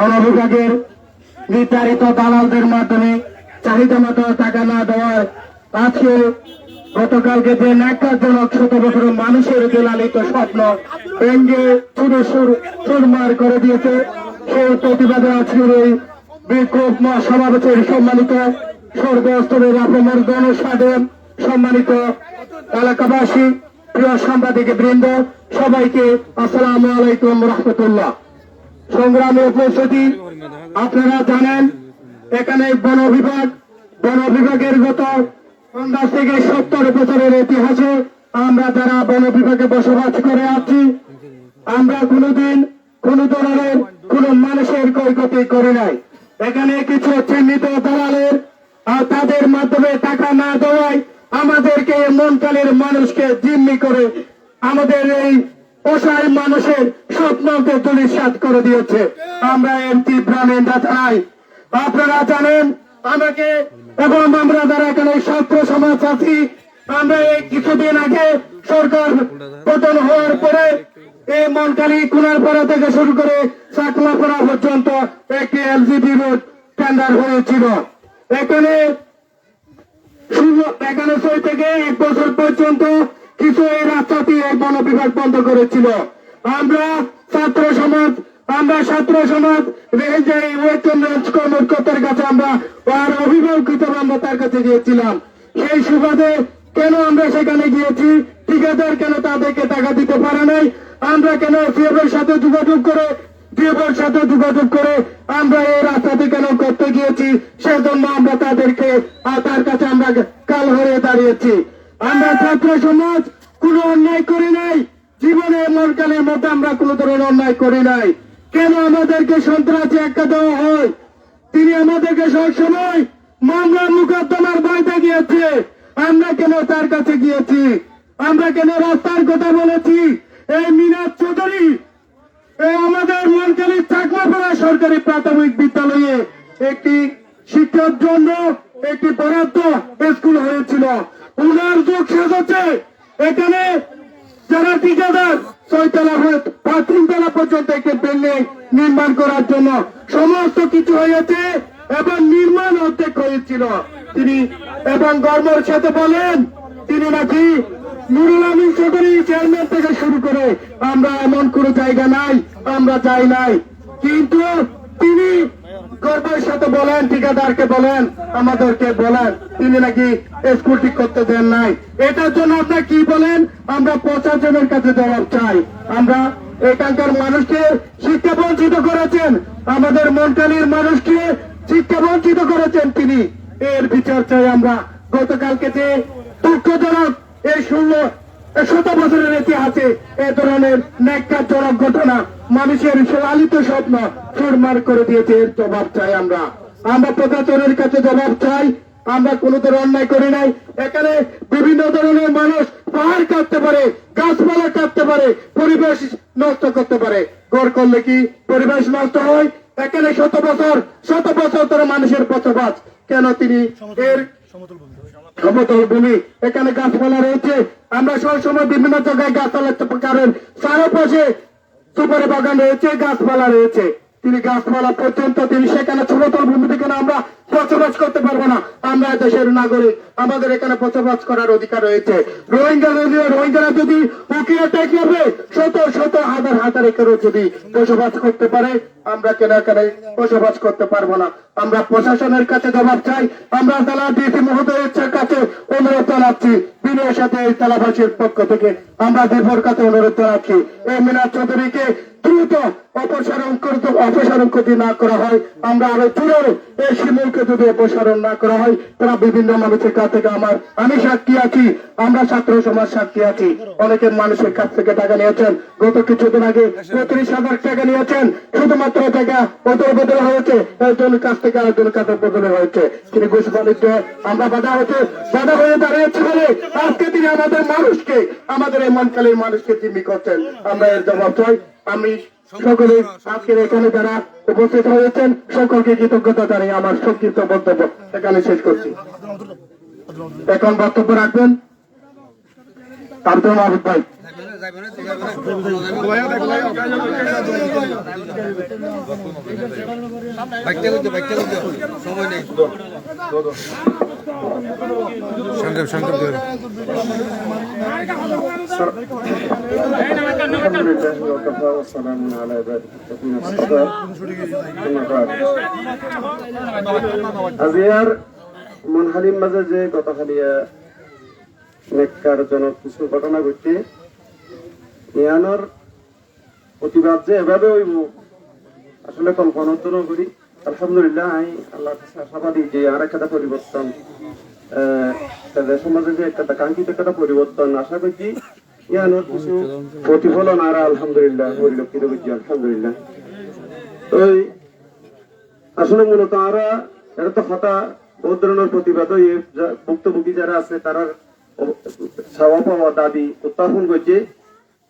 বন বিভাগের নির্ধারিত দালালদের মাধ্যমে চাহিদা মতো টাকা না দেওয়ার আজকে গতকালকে যে ন্যাক্কারজনক শত বছর মানুষের যে লালিত স্বপ্ন ভেঙ্গে চুরে সুর, চুরমার করে দিয়েছে, সেই প্রতিবাদে আজকের এই বিক্ষোভ মহা সমাবেশের সম্মানিত সর্বস্তরের আপনার গণসাধন সম্মানিত এলাকাবাসী, প্রিয় সাংবাদিক বৃন্দ, সবাইকে আসসালামু আলাইকুম রহমতুল্লাহ। সংগ্রামে উপস্থিতি, আপনারা জানেন, এখানে বন বিভাগ, বন বিভাগের গত পঞ্চাশ থেকে সত্তর বছরের ইতিহাসে আমরা যারা বন বিভাগে বসবাস করে আছি, আমরা কোনোদিন কোন ধরনের কোন মানুষের ক্ষয়ক্ষতি করে নাই। এখানে কিছু চিহ্নিত দালালের আর তাদের মাধ্যমে টাকা না দেওয়ায় আমাদেরকে মনকালের মানুষকে জিম্মি করে আমাদের এই অসহায় মানুষের স্বপ্নকে তুলিসাত করে দিয়েছে। আমরা এর তীব্র নিন্দা জানাই আপনারা জানেন, আমাকে এবং আমরা যারা এখানে ছাত্র সমাজ আছি, আমরা এই কিছুদিন আগে সরকার পতন হওয়ার পরে এই মনকালি কুনারপাড়া থেকে শুরু করে চাকলাপাড়া পর্যন্ত একটি এলজিবি রোড টেন্ডার হয়েছিল। এখানে এখানে ছয় থেকে এক বছর পর্যন্ত কিছু এই রাস্তাটি এই বন বিভাগ বন্ধ করেছিল। আমরা ছাত্র সমাজ, আমরা ছাত্র সমাজ ওয়েস্টার্ন কর্মকর্তার কাছে আমরা আর অভিভাবক আমরা তার কাছে গিয়েছিলাম। সেই সুবাদে কেন আমরা সেখানে গিয়েছি? ঠিকাদার কেন তাদেরকে টাকা দিতে পারে নাই? আমরা কেন সিএফের সাথে যোগাযোগ করে ডিএফের সাথে যোগাযোগ করে আমরা এই রাস্তাটি কেন করতে গিয়েছি? সেজন্য আমরা তাদেরকে, আর তার কাছে আমরা কাল হয়ে দাঁড়িয়েছি। আমরা ছাত্র সমাজ কোনো অন্যায় করি নাই। জীবনে মনকালের মধ্যে আমরা কোনো ধরনের অন্যায় করি নাই। কেন আমাদেরকে সন্ত্রাসী একটা দেওয়া হয়? তিনি আমাদেরকে সবসময় মামলা মুকদ্দমার ভয়তে গিয়েছে। আমরা কেন তার কাছে গিয়েছি? আমরা কেন রাস্তার কথা বলেছি? এই মিনাজ চৌধুরী আমাদের মনকালী চাকমাপাড়া সরকারি প্রাথমিক বিদ্যালয়ে একটি শিক্ষার জন্য একটি বরাদ্দ স্কুল হয়েছিল। উনার যোগ হচ্ছে এখানে যারা ঠিকাদার ছয়তলা হয়ে তিনতলা পর্যন্ত একটি বিল্ডিং নির্মাণ করার জন্য সমস্ত কিছু হয়েছে এবং নির্মাণ অর্ধেক হয়েছিল। তিনি এবং গর্বর সাথে বলেন, তিনি নাকি নুরুল আমিন চৌধুরী চেয়ারম্যান থেকে শুরু করে, আমরা এমন কোন জায়গা নাই, আমরা যাই নাই। কিন্তু তিনি গর্বের সাথে বলেন, ঠিকাদারকে বলেন, আমাদেরকে বলেন, তিনি নাকি করতে দেন নাই। এটার জন্য কি বলেন? আমরা প্রশাসনের কাছে জবাব চাই। আমরা এখানকার মানুষকে শিক্ষা বঞ্চিত করেছেন। আমাদের মনকালীর মানুষকে শিক্ষা বঞ্চিত করেছেন তিনি। এর বিচার চাই আমরা। গতকালকে যে দুঃখজনক এই শূন্য শত বছরের ইতিহাসে এ ধরনের ন্যাক্কারজনক ঘটনা মানুষের লালিত স্বপ্ন চুরমার করে দিয়েছে এর জবাব চাই আমরা। আমরা প্রশাসনের কাছে জবাব চাই, আমরা কোন ধরনের অন্যায় করি নাই। এখানে বিভিন্ন ধরনের মানুষ পাহাড় কাটতে পারে, গাছপালা কাটতে পারে, পরিবেশ নষ্ট করতে পারে। গড় করলে কি পরিবেশ নষ্ট হয়? এখানে শত বছর শত বছর ধরে মানুষের বসবাস। কেন তিনি এর সমতল ভূমি। এখানে গাছপালা রয়েছে। আমরা সবসময় বিভিন্ন জায়গায় গাছপালা কারণ চারপাশে সুপারি বাগান রয়েছে, গাছপালা রয়েছে। তিনি গাছপালা পর্যন্ত, তিনি সেখানে সমতল ভূমি থেকে আমরা বসবাস করতে পারব না। আমরা দেশের নাগরিক, আমাদের এখানে বসবাস করার অধিকার রয়েছে। রোহিঙ্গা রোহিঙ্গারা যদি শত শত, হাজার হাজার একরও যদি বসবাস করতে পারে, আমরা কেন এখানে বসবাস করতে পারব না? আমরা প্রশাসনের কাছে জবাব চাই। আমরা তালা ডিসি মহোদয়ের কাছে। অনুরোধ জানাচ্ছি বিনয়ের সাথে এই তালাবাসীর পক্ষ থেকে। আমরা দেবর কাছে অনুরোধ জানাচ্ছি। এই মিনাজ চৌধুরীকে দ্রুত অপসারণ করতে অপসারণ করতে না করা হয়। আমরা আরও জোরে এই শিমুলকে যদি অপসারণ না করা হয়, তারা বিভিন্ন মানুষের কাছ থেকে আমার, আমি সাক্ষী আছি, আমরা ছাত্র সমাজ সাক্ষী আছি। অনেকের মানুষের কাছ থেকে টাকা নিয়েছেন। গত কিছুদিন আগে পঁয়ত্রিশ হাজার টাকা নিয়েছেন। শুধুমাত্র টাকা বদল বদল হয়েছে একজনের কাছ থেকে আরেকজনের কাছে বদলে হয়েছে। তিনি ঘুষ বাণিজ্য, আমরা বাধা হচ্ছে বাধা হয়ে দাঁড়িয়েছে বলে আজকে তিনি আমাদের মানুষকে, আমাদের এই মনকালীর মানুষকে জিম্মি করছেন। আমরা এর জবাব চাই, আমি সকলে আজকের এখানে যারা উপস্থিত হয়েছেন, সকলকে কৃতজ্ঞতা জানিয়ে আমার সংক্ষিপ্ত বক্তব্য এখানে শেষ করছি। এখন বক্তব্য রাখবেন আব্দুল মাহবুব ভাই। সংগ্রাম সংগ্রাম আজিয়ার মনহালিম মাঝে যে গতকালিয়া কিছু ঘটনা ঘটছে। ইয়ানোর প্রতিবাদ যে এভাবে হইব, আসলে কল্পনা তো করি। আলহামদুলিল্লাহ আমি আল্লাহ আশাবাদী যে আর একটা পরিবর্তন সমাজে যে একটা কাঙ্ক্ষিত একটা পরিবর্তন আশা করছি ইয়ানোর কিছু প্রতিফলন আর আলহামদুলিল্লাহ পরিলক্ষিত করছি, আলহামদুলিল্লাহ। ওই আসলে মূলত আমরা এটা তো হতা, বহুত ধরনের প্রতিবাদ ভুক্তভোগী যারা আছে, তারা চাওয়া পাওয়া দাবি উত্থাপন করছে।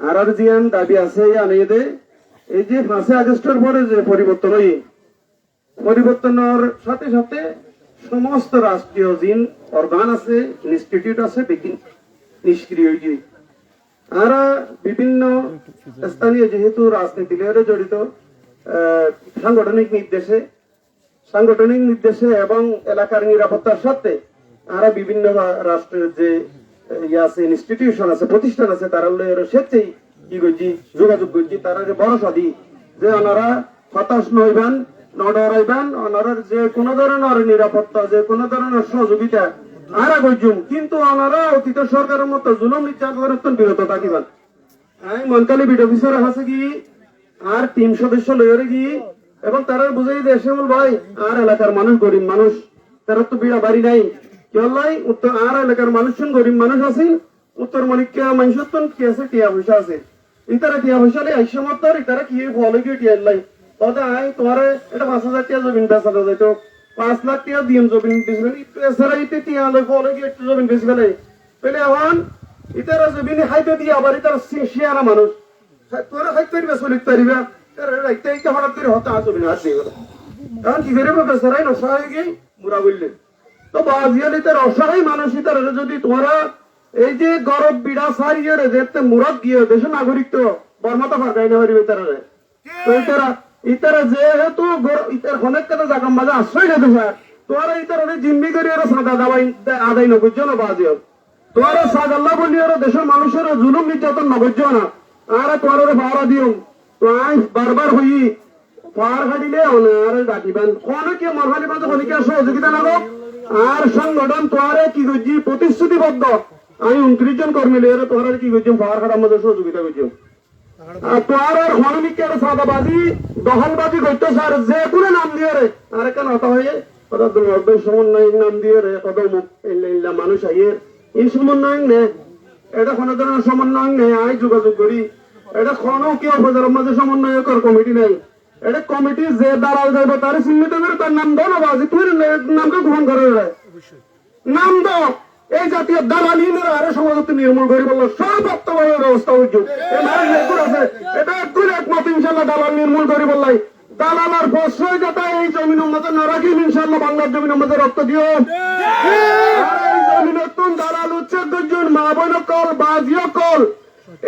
আর জিয়ান দাবি আছে আনিয়ে এই যে পাঁচই আগস্টের পরে যে পরিবর্তন হই, পরিবর্তনের সাথে সাথে সমস্ত রাষ্ট্রীয় জিন, অর্গান আছে, ইনস্টিটিউট আছে নিষ্ক্রিয় হয়ে আর বিভিন্ন স্থানীয় যেহেতু রাজনীতি লহরে জড়িত সাংগঠনিক নির্দেশে সাংগঠনিক নির্দেশে এবং এলাকার নিরাপত্তার সাথে আরও বিভিন্ন রাষ্ট্রের যে আছে ইনস্টিটিউশন আছে, প্রতিষ্ঠান আছে, তারা করছি, যোগাযোগ করছি, তারা ভরসা দিই যে ওনারা হতাশ নইবেন নডরাইবেন ওনারা যে কোনো ধরনের নিরাপত্তা, যে কোনো ধরনের সহযোগিতা, আরা কিন্তু ওনারা অতীত সরকারের মতো তো বিরত থাকিবেন। আমি মনকালি অফিসার আছে কি? আর টিম সদস্য লইরে কি? এবং তারা বুঝাই দিয়ে বল ভাই, আর এলাকার মানুষ, গরিব মানুষ, তারা তো বিড়া বাড়ি নাই। কেলাই উত্তর আর এলাকার মানুষ গরিব মানুষ আছে। উত্তর মনিকা মানুষের কি আছে, টিয়া পয়সা আছে। ইতারা টিয়া পয়সা নেই, আইসা মত ইতারা কি ফলে কি টিয়া লাই তবে আই তোমার এটা পাঁচ হাজার টিয়া জমিন বেচা যাইতো পাঁচ লাখ টিয়া দিন জমিন বেচবেন। এছাড়া ইতে টিয়া লই ফলে কি একটু জমিন বেচবে নাই পেলে এখন ইতারা জমিন হাইতে দিয়ে আবার ইতারা শিয়ারা মানুষ। তোরা হাইতে পারিবা, চলিত পারিবা। রাইতে ইতে হঠাৎ করে হতা জমিন গেল। কারণ কি করে বেচারাই নসহায় গিয়ে মুরা বললেন তো বাজিয়ালি তার অসহায় মানুষ তারা যদি তোমরা এই যে গরব বিড়া সারিয়ে রে গিয়ে দেশের নাগরিক তো বর্মাতা না পারিবে তারা রে। তো ইতারা ইতারা যেহেতু ইতার অনেক কথা জাগাম মাঝে আশ্রয় তোরা ইতারা জিম্মি করে ওরা সাদা দাবাই আদায় না বাজিয়াল তোরা সাদাল্লাহ বলি ওরা দেশের মানুষের জুলুম নির্যাতন নগর্য না। আর তোরা ভাড়া দিও। তো আই বারবার হই পার হাঁটিলে ডাকিবেন। অনেকে মরহালি মাঝে অনেকে সহযোগিতা না আর সংগঠন তোয়ারে কি করছি? প্রতিশ্রুতিবদ্ধ। আমি উনত্রিশ জন কর্মী লিয়ে তোহারে কি করছি? পাহাড় হাটার মধ্যে সহযোগিতা করছি। তোয়ার আর সাদাবাজি? দখলবাজি করতে স্যার, যে কোনো নাম দিয়ে রে। আর কেন হতা হয়ে? কথা সমন্বয় নাম দিয়ে রে মুখ ইল্লা মানুষ আইয়ে। এই সমন্বয় নে? এটা কোনো ধরনের সমন্বয় নেই আই যোগাযোগ করি। এটা কোনো কি উপজেলার মাঝে সমন্বয়কর কমিটি নেই। এটা কমিটি যে দালাল যাবে তার চিহ্নিত করে তার নাম দাও না বাজি। তুই নামকে গ্রহণ করে নাম দাও। এই জাতীয় দালালি আরে সমাজত্ব নির্মূল করি বলল সর্বাত্মভাবে ব্যবস্থা আছে। এটা একগুণ একমত ইনশাল্লাহ দালাল নির্মূল করি বললাই। দালালার প্রশ্রয় যাতে এই জমিনের মধ্যে না রাখি ইনশাল্লাহ বাংলার জমিনের মধ্যে রক্ত দিও। এই জমিনের তুন দালাল উচ্ছেদ গর্জন মা বোন কল বাজিও কল।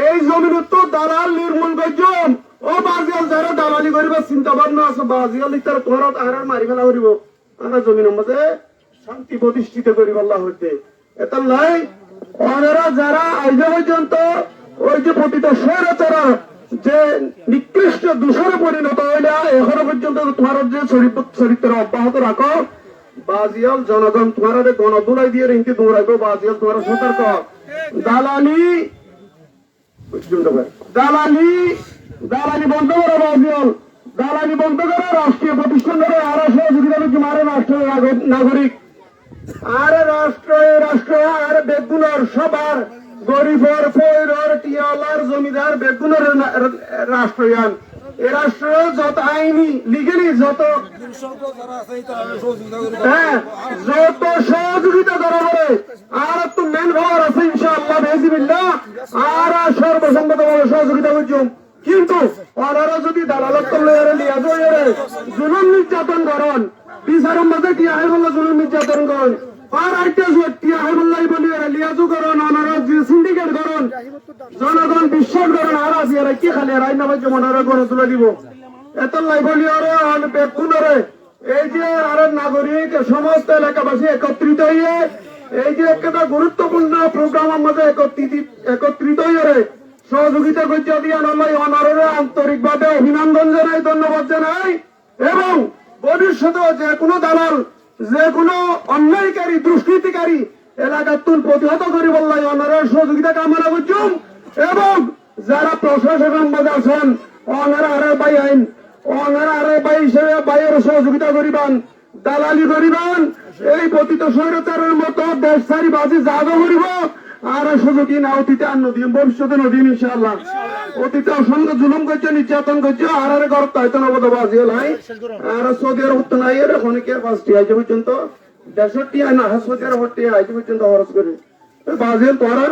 এই জমিনের তো দালাল নির্মূল গর্জন ও বাজিয়াল যারা দালালি করিবার চিন্তা ভাবনা আছে বাজিয়াল ইতার ঘরত আর মারি ফেলা করিব আমরা জমিনের মধ্যে শান্তি প্রতিষ্ঠিত করিব আল্লাহ হইতে এটা লাই ওনারা যারা আজ পর্যন্ত ওই যে পতিত স্বৈরাচারা যে নিকৃষ্ট দূষণে পরিণত হইলে, এখনও পর্যন্ত তোমার যে চরিত্র অব্যাহত রাখো বাজিয়াল জনগণ তোমার গণদুলাই দিয়ে রিঙ্কি দৌড়াইবো বাজিয়াল তোমার সতর্ক দালালি দালালি দালালি বন্ধ করো বাজিয়াল দালালি বন্ধ করো, রাষ্ট্রীয় প্রতিষ্ঠান ধরে আর সহযোগিতা করছি মারে রাষ্ট্রীয় নাগরিক- আর রাষ্ট্র রাষ্ট্র আর বেগুনের সবার গরিবর, পৈরর, টিয়ালার জমিদার, বেগুনের রাষ্ট্রয়ান। এই রাষ্ট্র যত আইনি লিগেলি যত হ্যাঁ যত সহযোগিতা করা হবে, আর তো মেন পাওয়ার আছে ইনশাআল্লাহ বেজিবিল্লাহ আর সর্বসম্মতভাবে সহযোগিতা করছুম কিন্তু ওনারা যদি দালালত লয়ারে লিয়া জয়েরে জুলুম নির্যাতন করেন। বিচারের মধ্যে কি আয় বলল জুলুম নির্যাতন করেন। বলি কি দিব। এত বলি এই যে সমস্ত এলাকাবাসী একত্রিত এই যে একটা গুরুত্বপূর্ণ প্রোগ্রামের মধ্যে একত্রিত একত্রিত হয়ে সহযোগিতা করছে দিয়ে নয় অনারে আন্তরিকভাবে অভিনন্দন জানাই, ধন্যবাদ জানাই। এবং ভবিষ্যতেও যে কোনো দালাল, যে কোনো অন্যায়কারী, দুষ্কৃতিকারী এলাকার তুল প্রতিহত করি বললাই, অনারের সহযোগিতা কামনা করছুম। এবং যারা প্রশাসনের মধ্যে আছেন, অনারা আরে বাই আইন, অনারা আরে বাই হিসেবে বাইয়ের সহযোগিতা করিবান, দালালি করিবান, এই পতিত স্বৈরতারের মতো দেশ সারি বাজি জাগো করিব। আর সুযোগী না অতীতে আর নদীম ভবিষ্যতে নদীম ইনশাআল্লাহ। অতীতে অসংখ্য জুলুম করছে নির্যাতন করছে আর আর নবদ লাই আর সৌদি আরব নাই এর অনেকে পাঁচটি পর্যন্ত। আয় না সৌদি আরব হটি পর্যন্ত খরচ করে। তোরা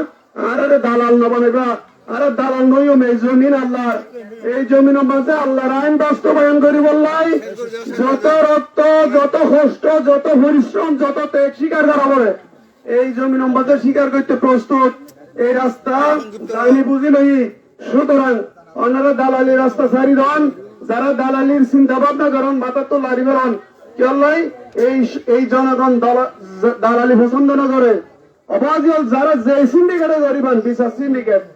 আর আরে দালাল না বানাইবা আরে দালাল নইও এই জমিন আল্লাহ এই জমিন মাঝে আল্লাহর আইন বাস্তবায়ন করি বললাই। যত রক্ত যত কষ্ট যত পরিশ্রম যত ত্যাগ স্বীকার করা বলে এই জমি নম্বর স্বীকার করতে প্রস্তুত। এই রাস্তা আমি বুঝি নাই। সুতরাং অন্যরা দালালির রাস্তা সারি দন, যারা দালালির চিন্তা ভাবনা করেন, মাথা তো লারি বেরন চল্লাই এই এই জনগণ দালা- দালালি পছন্দ না করে। অবাজিয়াল যারা যে সিন্ডিকেটে গরিবান বিচার সিন্ডিকেট।